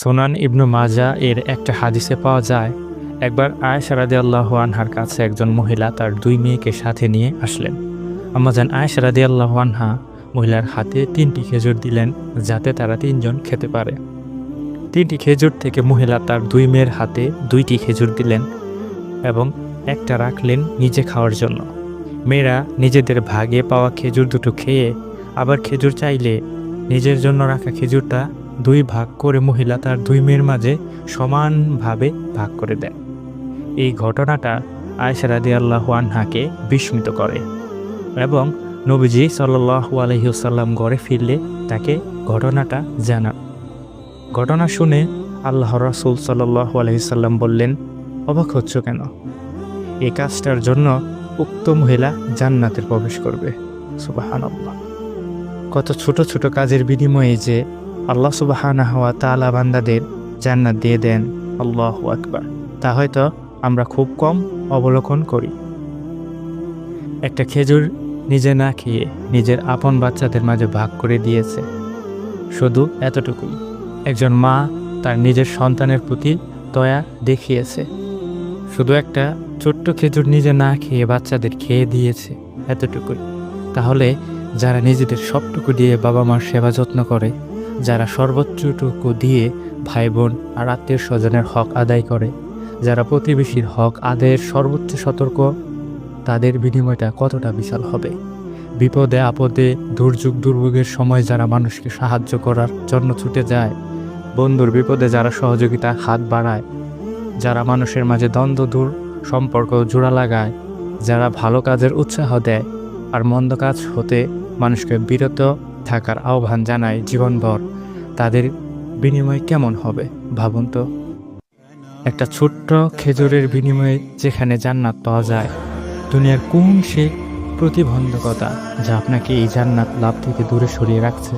সোনান ইবনু মাজা এর একটা হাদিসে পাওয়া যায়, একবার আয়েশা রাদি আল্লাহ আনহার কাছে একজন মহিলা তার দুই মেয়েকে সাথে নিয়ে আসলেন। আমাজান আয়েশা রাদি আল্লাহ আনহা মহিলার হাতে তিনটি খেজুর দিলেন যাতে তারা তিনজন খেতে পারে। তিনটি খেজুর থেকে মহিলা তার দুই মেয়ের হাতে দুইটি খেজুর দিলেন এবং একটা রাখলেন নিজে খাওয়ার জন্য। মেয়েরা নিজেদের ভাগে পাওয়া খেজুর দুটো খেয়ে আবার খেজুর চাইলে নিজের জন্য রাখা খেজুরটা দুই ভাগ করে মহিলা তার দুই মেয়ের মাঝে সমানভাবে ভাগ করে দেয়। এই ঘটনাটা আয়সা রাদি আল্লাহ আনহাকে বিস্মিত করে এবং নবীজি সাল্লাহু আলহিউসাল্লাম ঘরে ফিরলে তাকে ঘটনাটা জানান। ঘটনা শুনে আল্লাহ রাসুল সাল্লাহু আলহিসাল্লাম বললেন, অবাক হচ্ছ কেন? এই কাজটার জন্য উক্ত মহিলা জান্নাতের প্রবেশ করবে। সুবাহান্লাহ কত ছোট ছোট কাজের বিনিময়ে যে আল্লাহ সুবাহানা হওয়া বান্দাদের জান্নাত দিয়ে দেন। আল্লাহ আকবার। তা হয়তো আমরা খুব কম অবলোকন করি। একটা খেজুর নিজে না খেয়ে নিজের আপন বাচ্চাদের মাঝে ভাগ করে দিয়েছে। শুধু এতটুকুই। একজন মা তার নিজের সন্তানের প্রতি দয়া দেখিয়েছে। শুধু একটা ছোট্ট খেজুর নিজে না খেয়ে বাচ্চাদের খেয়ে দিয়েছে এতটুকুই। তাহলে যারা নিজেদের সবটুকু দিয়ে বাবা মার সেবা যত্ন করে যারা সর্বোচ্চটুকু দিয়ে ভাই বোন আর আত্মীয় স্বজনের হক আদায় করে, যারা প্রতিবেশীর হক আদায়ের সর্বোচ্চ সতর্ক, তাদের বিনিময়টা কতটা বিশাল হবে? বিপদে আপদে, দুর্যোগ দুর্ভোগের সময় যারা মানুষকে সাহায্য করার জন্য ছুটে যায়, বন্ধুর বিপদে যারা সহযোগিতা হাত বাড়ায়, যারা মানুষের মাঝে দ্বন্দ্ব দূর, সম্পর্ক জোড়া লাগায়, যারা ভালো কাজের উৎসাহ দেয় আর মন্দ কাজ হতে মানুষকে বিরত থাকার আহ্বান জানায় জীবনভর। তাদের বিনিময় কেমন হবে, ভাবুন তো? একটা ছোট্ট খেজুরের বিনিময়ে যেখানে জান্নাত পাওয়া যায়, দুনিয়ার কোন সে প্রতিবন্ধকতা যা আপনাকে এই জান্নাত লাভ থেকে দূরে সরিয়ে রাখছে?